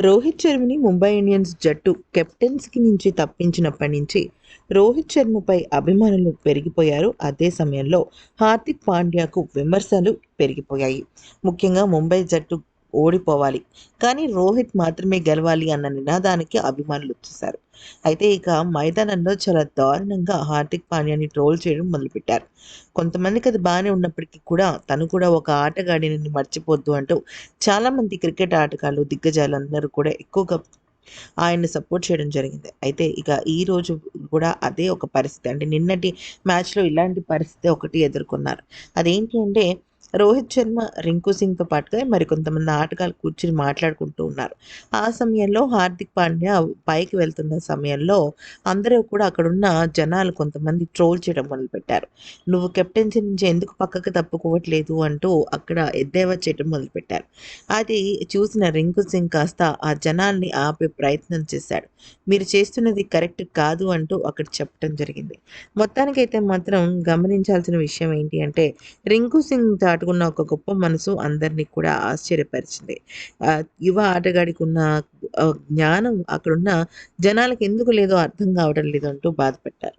Rohit శర్మని Mumbai Indians జట్టు కెప్టెన్స్కి నుంచి తప్పించినప్పటి నుంచి రోహిత్ శర్మపై అభిమానులు పెరిగిపోయారు. అదే సమయంలో హార్దిక్ పాండ్యాకు విమర్శలు పెరిగిపోయాయి. ముఖ్యంగా ముంబై జట్టు ఓడిపోవాలి. కానీ రోహిత్ మాత్రమే గెలవాలి అన్న నినాదానికి అభిమానులు వచ్చేశారు. అయితే ఇక మైదానంలో చాలా దారుణంగా హార్దిక్ పాండ్యాని ట్రోల్ చేయడం మొదలుపెట్టారు. కొంతమందికి అది బాగానే ఉన్నప్పటికీ కూడా తను కూడా ఒక ఆటగాడిని మర్చిపోద్దు అంటూ చాలామంది క్రికెట్ ఆటగాళ్ళు దిగ్గజాలు అందరూ కూడా ఎక్కువగా ఆయన్ని సపోర్ట్ చేయడం జరిగింది. అయితే ఇక ఈ రోజు కూడా అదే ఒక పరిస్థితి. అంటే నిన్నటి మ్యాచ్లో ఇలాంటి పరిస్థితి ఒకటి ఎదుర్కొన్నారు. అదేంటి అంటే రోహిత్ శర్మ రింకు సింగ్తో పాటుగా మరికొంతమంది ఆటగాళ్ళు కూర్చుని మాట్లాడుకుంటూ ఉన్నారు. ఆ సమయంలో హార్దిక్ పాండ్యా పైకి వెళ్తున్న సమయంలో అందరూ కూడా అక్కడున్న జనాలు కొంతమంది ట్రోల్ చేయడం మొదలుపెట్టారు. నువ్వు కెప్టెన్సీ నుంచి ఎందుకు పక్కకు తప్పుకోవట్లేదు? అంటూ అక్కడ ఎద్దేవా చేయడం మొదలుపెట్టారు. అది చూసిన రింకు సింగ్ కాస్త ఆ జనాల్ని ఆపే ప్రయత్నం చేశాడు. మీరు చేస్తున్నది కరెక్ట్ కాదు అంటూ అక్కడ చెప్పడం జరిగింది. మొత్తానికైతే మాత్రం గమనించాల్సిన విషయం ఏంటి అంటే రింకు సింగ్ దాటుకున్న ఒక గొప్ప మనసు అందరినీ కూడా ఆశ్చర్యపరిచింది. ఆ, యువ ఆటగాడికి ఉన్న జ్ఞానం అక్కడున్న జనాలకు ఎందుకు లేదో అర్థం కావడం లేదు అంటూ బాధపడ్డారు.